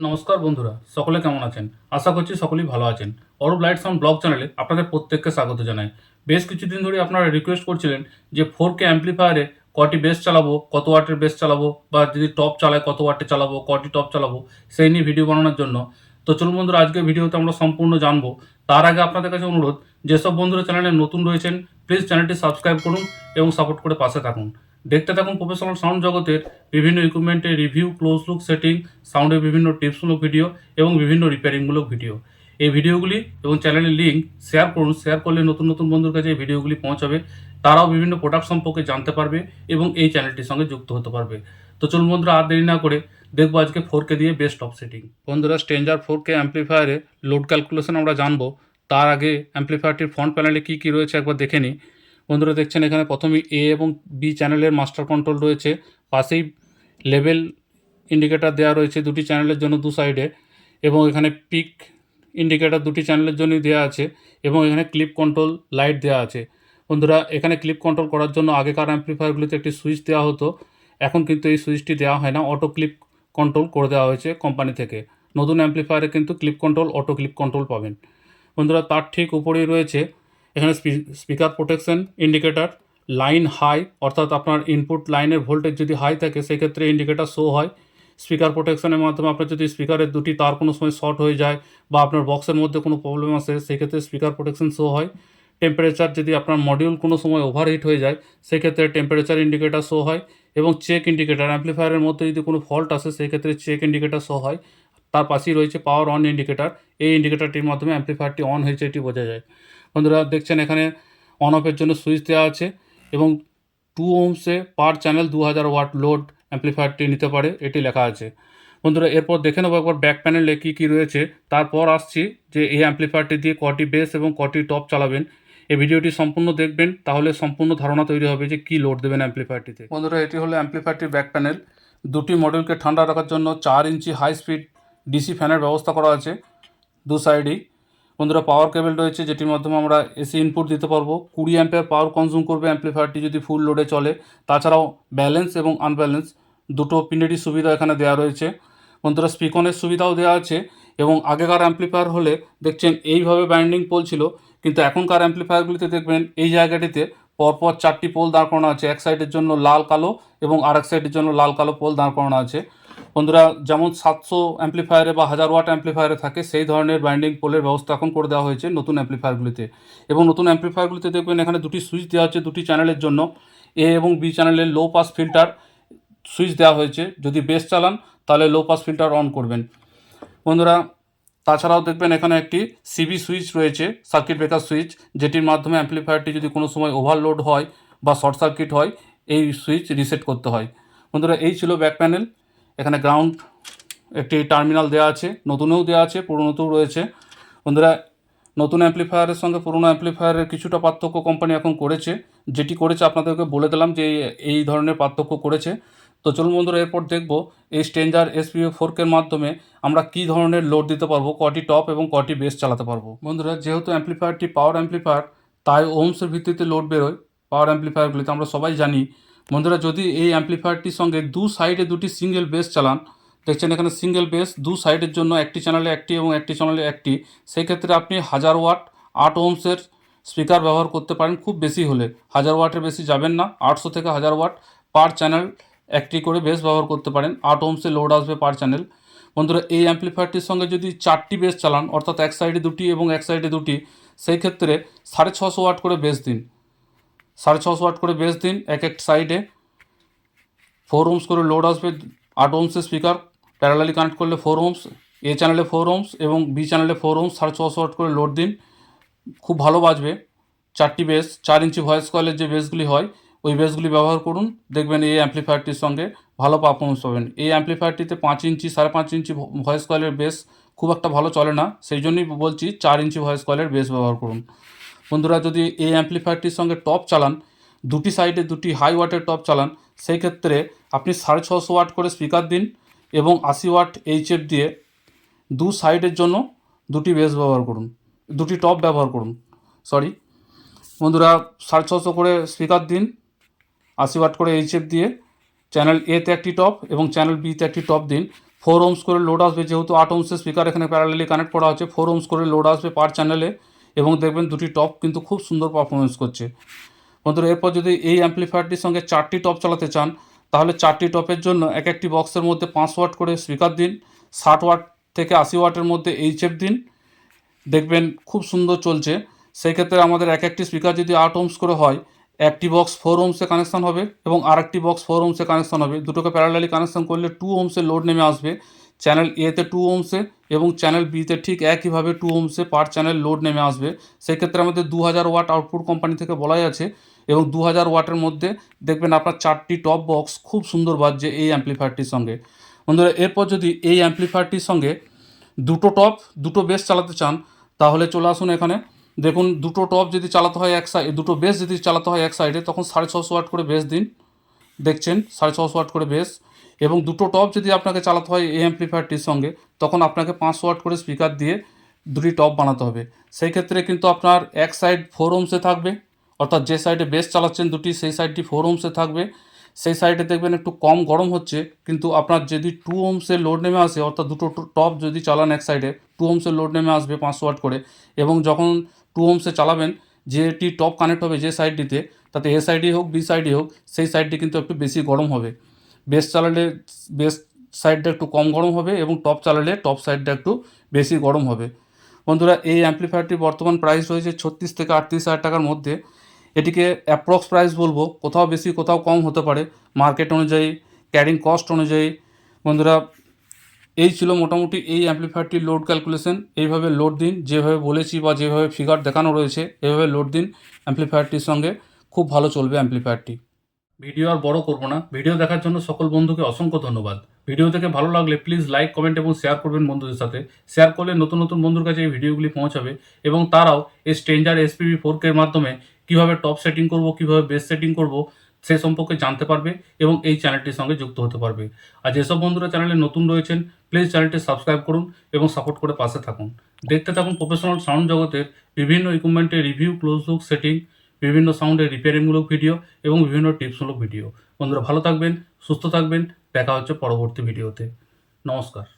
নমস্কার বন্ধুরা, সকলে কেমন আছেন? আশা করছি সকলেই ভালো আছেন। অরূপ লাইট সাউন্ড ব্লগ চ্যানেলে আপনাদের প্রত্যেককে স্বাগত জানাই। বেশ কিছুদিন ধরে আপনারা রিকোয়েস্ট করছিলেন যে ফোর কে অ্যাম্পলিফায়ারে কটি বেস চালাবো, কত ওয়াটের বেস চালাবো, বা যদি টপ চালায় কত ওয়াটে চালাবো, কটি টপ চালাবো, সেই নিয়ে ভিডিও বানানোর জন্য। তো চলুন বন্ধুরা আজকে ভিডিওতে আমরা সম্পূর্ণ জানব। তার আগে আপনাদের কাছে অনুরোধ, যেসব বন্ধুরা চ্যানেলে নতুন রয়েছেন প্লিজ চ্যানেলটি সাবস্ক্রাইব করুন এবং সাপোর্ট করে পাশে থাকুন। দেখতে থাকুন প্রফেশনাল সাউন্ড জগতের বিভিন্ন ইকুইপমেন্টের রিভিউ ক্লোজ লুক সেটিং সাউন্ডের বিভিন্ন টিপসমূলক ভিডিও এবং বিভিন্ন রিপেয়ারিংমূলক ভিডিও এই ভিডিওগুলি এবং চ্যানেলের লিঙ্ক শেয়ার করুন শেয়ার করলে নতুন নতুন বন্ধুর কাছে এই ভিডিওগুলি পৌঁছাবে। তারাও বিভিন্ন প্রোডাক্ট সম্পর্কে জানতে পারবে এবং এই চ্যানেলটির সঙ্গে যুক্ত হতে পারবে। তো চলুন বন্ধুরা, আর দেরি না করে দেখব আজকে ফোর কে দিয়ে বেস্ট অফ সেটিং বন্ধুরা স্ট্রেঞ্জার ফোর কে অ্যাম্পলিফায়ারে লোড ক্যালকুলেশন আমরা জানব। তার আগে অ্যাম্পলিফায়ারটির ফ্রন্ট প্যানেলে কী কী রয়েছে একবার দেখে নিই। বন্ধুরা দেখছেন এখানে প্রথমেই এ এবং বি চ্যানেলের মাস্টার কন্ট্রোল রয়েছে। পাশেই লেভেল ইন্ডিকেটর দেওয়া রয়েছে দুটি চ্যানেলের জন্য দু সাইডে এবং এখানে পিক ইন্ডিকেটর দুটি চ্যানেলের জন্যই দেওয়া আছে। এবং এখানে ক্লিপ কন্ট্রোল লাইট দেওয়া আছে। বন্ধুরা, এখানে ক্লিপ কন্ট্রোল করার জন্য আগেকার অ্যাম্পলিফায়ারগুলিতে একটি সুইচ দেওয়া হতো। এখন কিন্তু এই সুইচটি দেওয়া হয় না। অটো ক্লিপ কন্ট্রোল করে দেওয়া হয়েছে কোম্পানি থেকে। নতুন অ্যাম্পলিফায়ারে কিন্তু clip control auto clip control পাবেন। বন্ধুরা, তার ঠিক উপরেই রয়েছে এখানে speaker protection indicator line high অর্থাৎ আপনার ইনপুট লাইনের ভোল্টেজ যদি হাই থাকে, সেক্ষেত্রে ইন্ডিকেটার শো হয়। স্পিকার প্রোটেকশনের মাধ্যমে আপনার যদি স্পিকারের দুটি তার কোনো সময় শর্ট হয়ে যায় বা আপনার বক্সের মধ্যে কোনো প্রবলেম আসে, সেক্ষেত্রে স্পিকার প্রোটেকশন শো হয়। টেম্পারেচার যদি আপনার মডিউল কোনো সময় ওভারহিট হয়ে যায়, সেক্ষেত্রে টেম্পারেচার ইন্ডিকেটার শো হয় এবং চেক ইন্ডিকেটার অ্যাম্পলিফায়ারের মধ্যে যদি কোনো ফল্ট আসে, সেক্ষেত্রে চেক ইন্ডিকেটার শো হয়। তার পাশেই রয়েছে পাওয়ার অন ইন্ডিকেটার এই ইন্ডিকেটারটির মাধ্যমে অ্যাম্পলিফায়ারটি অন হয়েছে এটি বোঝা যায়। বন্ধুরা দেখছেন এখানে অন অফের জন্য সুইচ দেওয়া আছে এবং টু ওমসে পার চ্যানেল দু হাজার ওয়াট লোড অ্যাম্পলিফায়ারটি নিতে পারে, এটি লেখা আছে। বন্ধুরা, এরপর দেখে নেব একবার ব্যাক প্যানেলে কী কী রয়েছে। তারপর আসছি যে এই অ্যাম্পলিফায়ারটি দিয়ে কটি বেস এবং কটি টপ চালাবেন। এই ভিডিওটি সম্পূর্ণ দেখবেন, তাহলে সম্পূর্ণ ধারণা তৈরি হবে যে কী লোড দেবেন অ্যাম্পলিফায়ারটিতে বন্ধুরা, এটি হলো অ্যাম্পলিফায়ারটির ব্যাক প্যানেল দুটি মডেলকে ঠান্ডা রাখার জন্য চার ইঞ্চি হাই স্পিড ডিসি ফ্যানের ব্যবস্থা করা আছে দু সাইডেই বন্ধুরা পাওয়ার কেবল রয়েছে, যেটির মাধ্যমে আমরা এসি ইনপুট দিতে পারব। কুড়ি অ্যাম্পের পাওয়ার কনজিউম করবে অ্যাম্পলিফায়ারটি যদি ফুল লোডে চলে। তাছাড়াও ব্যালেন্স এবং আনব্যালেন্স দুটো পিনেরই সুবিধা এখানে দেওয়া রয়েছে। বন্ধুরা স্পিকনের সুবিধাও দেওয়া আছে এবং আগেকার অ্যাম্পলিফায়ার হলে দেখছেন এইভাবে ব্যান্ডিং পোল ছিল, কিন্তু এখনকার অ্যাম্পলিফায়ারগুলিতে দেখবেন এই জায়গাটিতে পরপর চারটি পোল দাঁড় করানো আছে। এক সাইডের জন্য লাল, কালো এবং আরেক সাইডের জন্য লাল, কালো পোল দাঁড় করানো আছে। বন্ধুরা, যেমন সাতশো অ্যাম্পলিফায়ারে বা হাজার ওয়াট অ্যাম্পলিফায়ারে থাকে, সেই ধরনের বাইন্ডিং পোলের ব্যবস্থা এখন করে দেওয়া হয়েছে নতুন অ্যাম্পলিফায়ারগুলিতে এবং নতুন অ্যাম্পলিফায়ারগুলিতে দেখবেন এখানে দুটি সুইচ দেওয়া হচ্ছে দুটি চ্যানেলের জন্য। এ এবং বি চ্যানেলের লো পাস ফিল্টার সুইচ দেওয়া হয়েছে। যদি বেস চালান, তাহলে লো পাস ফিল্টার অন করবেন। বন্ধুরা, তাছাড়াও দেখবেন এখানে একটি সিবি সুইচ রয়েছে সার্কিট ব্রেকার সুইচ যেটির মাধ্যমে অ্যাম্পলিফায়ারটি যদি কোনো সময় ওভারলোড হয় বা শর্ট সার্কিট হয়, এই সুইচ রিসেট করতে হয়। বন্ধুরা, এই ছিল ব্যাক প্যানেল এখানে গ্রাউন্ড একটি টার্মিনাল দেওয়া আছে, নতুনও দেওয়া আছে, পুরনোতেও রয়েছে। বন্ধুরা, নতুন অ্যাম্পলিফায়ারের সঙ্গে পুরনো অ্যাম্পলিফায়ারের কিছুটা পার্থক্য কোম্পানি এখন করেছে। যেটি করেছে আপনাদেরকে বলে দিলাম যে এই- ধরনের পার্থক্য করেছে। তো চলুন বন্ধুরা, এরপর দেখব এই স্ট্রেঞ্জার এসপিও ফোরকের মাধ্যমে আমরা কি ধরনের লোড দিতে পারব, কটি টপ এবং কটি বেস চালাতে পারব। বন্ধুরা, যেহেতু অ্যাম্পলিফায়ারটি পাওয়ার অ্যাম্পলিফায়ার তাই ওমসের ভিত্তিতে লোড বেরোয়। পাওয়ার অ্যাম্পলিফায়ারগুলিতে আমরা সবাই জানি বন্ধুরা, যদি এই অ্যাম্পলিফায়ারটির সঙ্গে দু সাইডে দুটি সিঙ্গেল বেস চালান, দেখছেন এখানে সিঙ্গেল বেস, দু সাইডের জন্য একটি চ্যানেলে একটি এবং একটি চ্যানেলে একটি সেই ক্ষেত্রে আপনি হাজার ওয়াট আট ওমসের স্পিকার ব্যবহার করতে পারেন খুব বেশি হলে। হাজার ওয়াটের বেশি যাবেন না, আটশো থেকে হাজার ওয়াট পার চ্যানেল একটি করে বেস ব্যবহার করতে পারেন, আট ওমসে লোড আসবে পার চ্যানেল। বন্ধুরা, এই অ্যাম্পলিফায়ারটির সঙ্গে যদি চারটি বেস চালান, অর্থাৎ এক সাইডে দুটি এবং এক সাইডে দুটি সেই ক্ষেত্রে সাড়ে ছশো ওয়াট করে বেস দিন। সাড়ে ছশো ওয়াট করে বেস দিন, এক এক সাইডে ফোর ওমস করে লোড আসবে, আট ওমসের স্পিকার প্যারালালি কানেক্ট করলে ফোর ওমস এ চ্যানেলে ফোর ওমস এবং বি চ্যানেলে ফোর ওমস সাড়ে ছশো ওয়াট করে লোড দিন। খুব ভালো বাজবে, চারটি বেস চার ইঞ্চি ভয়েস কয়েলের যে বেসগুলি হয়, ওই বেসগুলি ব্যবহার করুন, দেখবেন এই অ্যাম্পলিফায়ারটির সঙ্গে ভালো পারফরমেন্স পাবেন। এই অ্যাম্পলিফায়ারটিতে পাঁচ ইঞ্চি, সাড়ে পাঁচ ইঞ্চি ভয়েস কয়েলের বেস খুব একটা ভালো চলে না, সেই জন্যই বলছি চার ইঞ্চি ভয়েস কয়েলের বেস ব্যবহার করুন। বন্ধুরা, যদি এই অ্যাম্পলিফায়ারটির সঙ্গে টপ চালান, দুটি সাইডে দুটি হাই ওয়াটের টপ চালান, সেই ক্ষেত্রে আপনি সাড়ে ছশো ওয়াট করে স্পিকার দিন এবং আশি ওয়াট এইচএফ দিয়ে দু সাইডের জন্য দুটি বেস ব্যবহার করুন, দুটি টপ ব্যবহার করুন সরি বন্ধুরা, সাড়ে ছশো করে স্পিকার দিন, আশি ওয়াট করে এইচএফ দিয়ে চ্যানেল এতে একটি টপ এবং চ্যানেল বিতে একটি টপ দিন। ফোর ওমস করে লোড আসবে, যেহেতু আট ওমসের স্পিকার এখানে প্যারালালি কানেক্ট করা আছে ফোর ওমস করে লোড আসবে পার চ্যানেলে এবং দেখবেন দুটি টপ কিন্তু খুব সুন্দর পারফরমেন্স করছে। বন্ধুরা, এরপর যদি এই অ্যাম্পলিফায়ারটির সঙ্গে চারটি টপ চালাতে চান, তাহলে চারটি টপের জন্য এক একটি বক্সের মধ্যে পাঁচ ওয়াট করে স্পিকার দিন, ষাট ওয়াট থেকে আশি ওয়াটের মধ্যে এইচএফ দিন। দেখবেন খুব সুন্দর চলছে। সেই ক্ষেত্রে আমাদের এক একটি স্পিকার যদি আট ওমস করে হয়, একটি বক্স ফোর ওমসে কানেকশান হবে এবং আরেকটি বক্স ফোর ওমসে কানেকশান হবে। দুটোকে প্যারালালি কানেকশন করলে টু ওমসে লোড নেমে আসবে। চ্যানেল এতে টু ওমসে এবং চ্যানেল বিতে ঠিক একইভাবে টু ওমসে পার চ্যানেল লোড নেমে আসবে। সেক্ষেত্রে আমাদের দু হাজার ওয়াট আউটপুট কোম্পানি থেকে বলাই আছে এবং দু হাজার ওয়াটের মধ্যে দেখবেন আপনার চারটি টপ বক্স খুব সুন্দর বাজছে এই অ্যাম্পলিফায়ারটির সঙ্গে। বন্ধুরা, এরপর যদি এই অ্যাম্পলিফায়ারটির সঙ্গে দুটো টপ দুটো বেস চালাতে চান, তাহলে চলে আসুন এখানে। দেখুন, দুটো টপ যদি চালাতে হয় এক সাইড দুটো বেস যদি চালাতে হয় এক সাইডে তখন সাড়ে ছশো ওয়াট করে বেস দিন। দেখছেন, সাড়ে ছশো ওয়াট করে বেস এবং দুটো টপ যদি আপনাকে চালাতে হয় এই অ্যাম্পলিফায়ারটির সঙ্গে, তখন আপনাকে পাঁচশো ওয়াট করে স্পিকার দিয়ে দুটি টপ বানাতে হবে। সেই ক্ষেত্রে কিন্তু আপনার এক সাইড ফোর ওমসে থাকবে, অর্থাৎ যে সাইডে বেস চালাচ্ছেন দুটি, সেই সাইডটি ফোর ওমসে থাকবে। সেই সাইডে দেখবেন একটু কম গরম হচ্ছে, কিন্তু আপনার যদি টু ওমসের লোড নেমে আসে, অর্থাৎ দুটো টপ যদি চালান এক সাইডে টু ওমসের লোড নেমে আসবে পাঁচশো ওয়াট করে। এবং যখন টু ওমসে চালাবেন যেটি টপ কানেক্ট হবে যে সাইডটিতে তাতে এ সাইডই হোক বি সাইডই হোক, সেই সাইডটি কিন্তু একটু বেশি গরম হবে। বেস চালালে বেস সাইডটা একটু কম গরম হবে এবং টপ চালালে টপ সাইডটা একটু বেশি গরম হবে। বন্ধুরা, এই অ্যাম্পলিফায়ারটির বর্তমান প্রাইস রয়েছে ছত্রিশ থেকে আটত্রিশ হাজার টাকার মধ্যে। এটিকে অ্যাপ্রক্স প্রাইস বলব, কোথাও বেশি, কোথাও কম হতে পারে। মার্কেট অনুযায়ী, ক্যারিং কস্ট অনুযায়ী। বন্ধুরা, এই ছিল মোটামুটি এই অ্যাম্পলিফায়ারটির লোড ক্যালকুলেশন। এইভাবে লোড দিন, যেভাবে বলেছি বা যেভাবে ফিগার দেখানো রয়েছে এভাবে লোড দিন অ্যাম্পলিফায়ারটির সঙ্গে। খুব ভালো চলবে অ্যাম্পলিফায়ারটি। ভিডিও আর বড় করব না। ভিডিও দেখার জন্য সকল বন্ধুকে অসংখ্য ধন্যবাদ। ভিডিও থেকে ভালো লাগলে প্লিজ লাইক কমেন্ট এবং শেয়ার করবেন বন্ধুদের সাথে। শেয়ার করলে নতুন নতুন বন্ধুর কাছে এই ভিডিওগুলি পৌঁছাবে এবং তারাও এই স্ট্রেঞ্জার এসপিবি ফোর কের মাধ্যমে কীভাবে টপ সেটিং করব, কীভাবে বেস সেটিং করব, সে সম্পর্কে জানতে পারবে এবং এই চ্যানেলটির সঙ্গে যুক্ত হতে পারবে। আর যেসব বন্ধুরা চ্যানেলে নতুন রয়েছেন প্লিজ চ্যানেলটি সাবস্ক্রাইব করুন এবং সাপোর্ট করে পাশে থাকুন। দেখতে থাকুন প্রফেশনাল সাউন্ড জগতের বিভিন্ন ইকুইপমেন্টের রিভিউ ক্লোজ লুক সেটিং বিভিন্ন সাউন্ডের রিপেয়ারিংমূলক ভিডিও এবং বিভিন্ন টিপসমূলক ভিডিও বন্ধুরা ভালো থাকবেন, সুস্থ থাকবেন। দেখা হচ্ছে পরবর্তী ভিডিওতে নমস্কার।